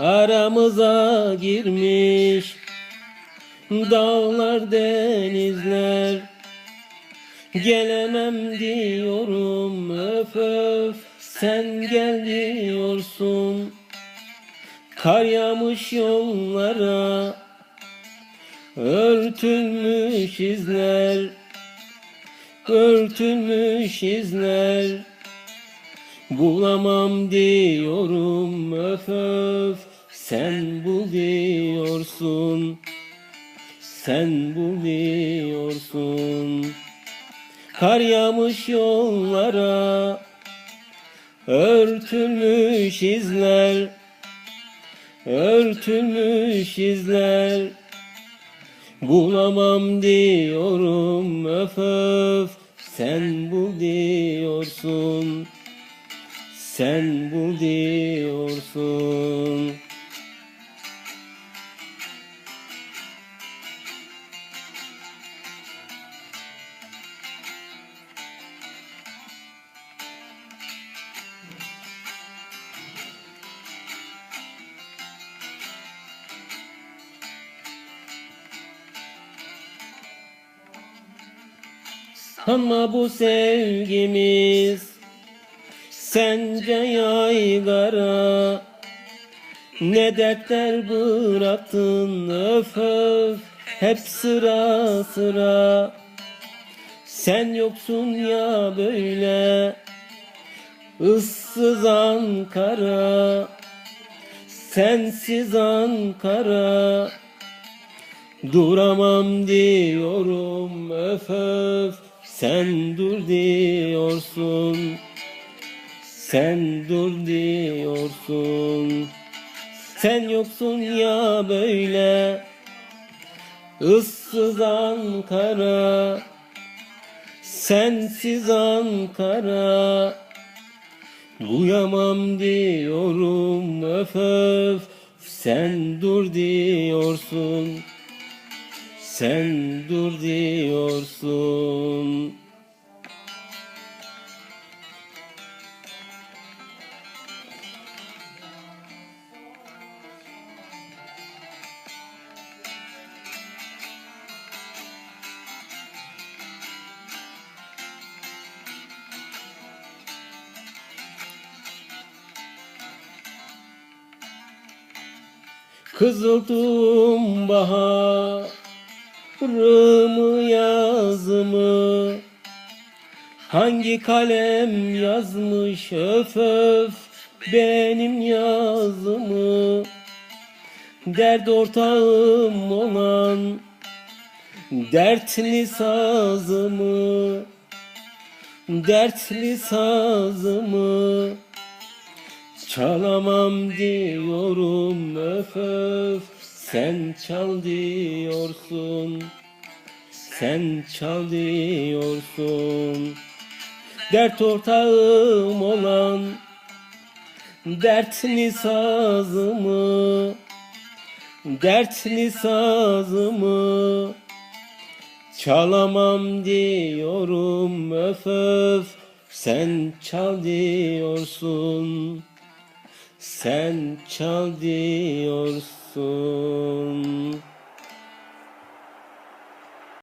aramıza girmiş Dağlar denizler. Gelemem diyorum öf öf Sen gel diyorsun. Kar yağmış yollara Örtülmüş izler. Örtülmüş izler. Bulamam diyorum öf öf Sen bul diyorsun Sen bul diyorsun Kar yağmış yollara Örtülmüş izler Örtülmüş izler. Bulamam diyorum öf öf Sen bul diyorsun Sen bul diyorsun Ama bu sevgimiz Sence yaygara Ne dertler bıraktın? Öf öf Hep sıra sıra. Sen yoksun ya böyle ıssız Ankara Sensiz Ankara. Duramam diyorum öf öf Sen dur diyorsun. Sen dur diyorsun. Sen yoksun ya böyle. Issız Ankara. Sensiz Ankara. Duyamam diyorum öf öf. Sen dur diyorsun sen dur diyorsun. Kızıldım baharımı yazımı Hangi kalem yazmış öf öf benim yazımı. Dert ortağım olan dertli sazımı Dertli sazımı. Çalamam diyorum öf öf Sen çal diyorsun Sen çal diyorsun. Dert ortağım olan Dertli sazımı Dertli sazımı Çalamam diyorum. Öf öf Sen çal diyorsun sen çal diyorsun